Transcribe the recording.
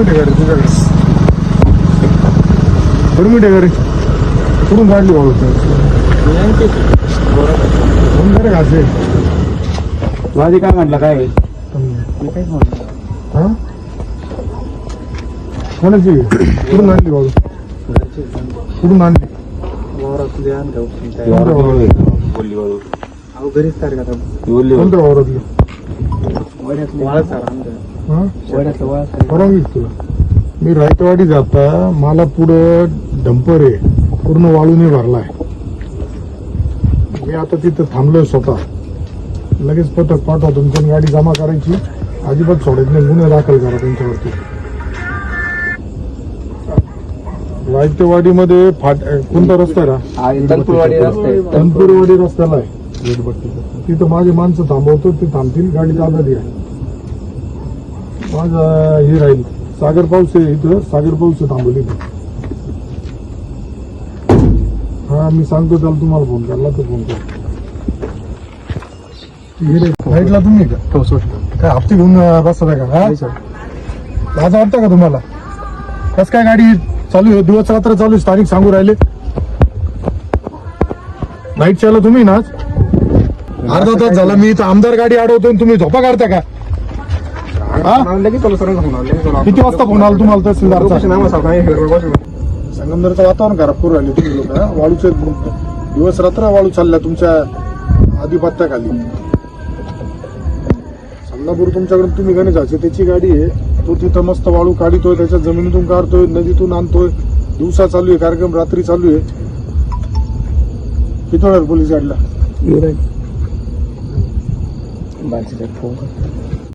Permit आहे घरी तुझ्याकडे परमिट आहे घरी. कुठून काढली वाळू फोन करे घासे तू आधी काय म्हटलं काय? हा? कोणाची? कुठून आणली वाळू कुठून आणली? बोलली. वाळू घरीच तर का बोलली. कोणत्या वावरातली? हा? तुला मी रायतवाडी जाता मला पुढं डंपर आहे. पूर्ण वाळूने भरलाय. मी आता तिथं थांबलोय स्वतः. लगेच पथक पाठवा तुमची गाडी जमा करायची. अजिबात सोडायची नाही. गुन्हे दाखल करा त्यांच्यावरती रायतेवाडीमध्ये फाट कोणता रस्ता आहे तनपुरवाडी रस्ता आहे. आहे तिथं माझे माणसं थांबवतो ते थांबतील गाडी ताब्यात घ्या माझा हे राहील. सागर पाऊस आहे इथं सागर पाऊस आहे थांबवली. हा मी सांगतो त्याला तुम्हाला फोन करला तो फोन कर लाईटला तुम्ही का? हो काय हप्ते घेऊन बसता का? हा? लाज वाटतं का तुम्हाला? कस काय गाडी चालू आहे? दिवस रात्र चालू आहे, स्थानिक सांगू राहिले. नाईट चाला तुम्ही ना आज? अर्धा तास झाला मी इथं आमदार गाडी अडवतो आणि तुम्ही झोपा काढता का हा? चला. किती वाजता फोन आला तुम्हाला तहसीलदारचा लोकेशन आम्हाला सांगा, हे हिरवळ बसून. संगमनेरचं वातावरण खराब करू राहिले तुम्ही लोक? वाळूचे दिवस रात्र वाळू चालल्या तुमच्या आधिपत्याखाली समनापूर तुमच्याकडे तुम्ही गणेशाचे त्याची गाडी आहे तो तिथं मस्त वाळू काढितोय त्याच्या जमिनीतून काढतोय नदीतून आणतोय दिवसा चालू आहे कार्यक्रम रात्री चालू आहे किती वेळा पोलीस गाडीला येऊ राहील. बाजूला फोन कर.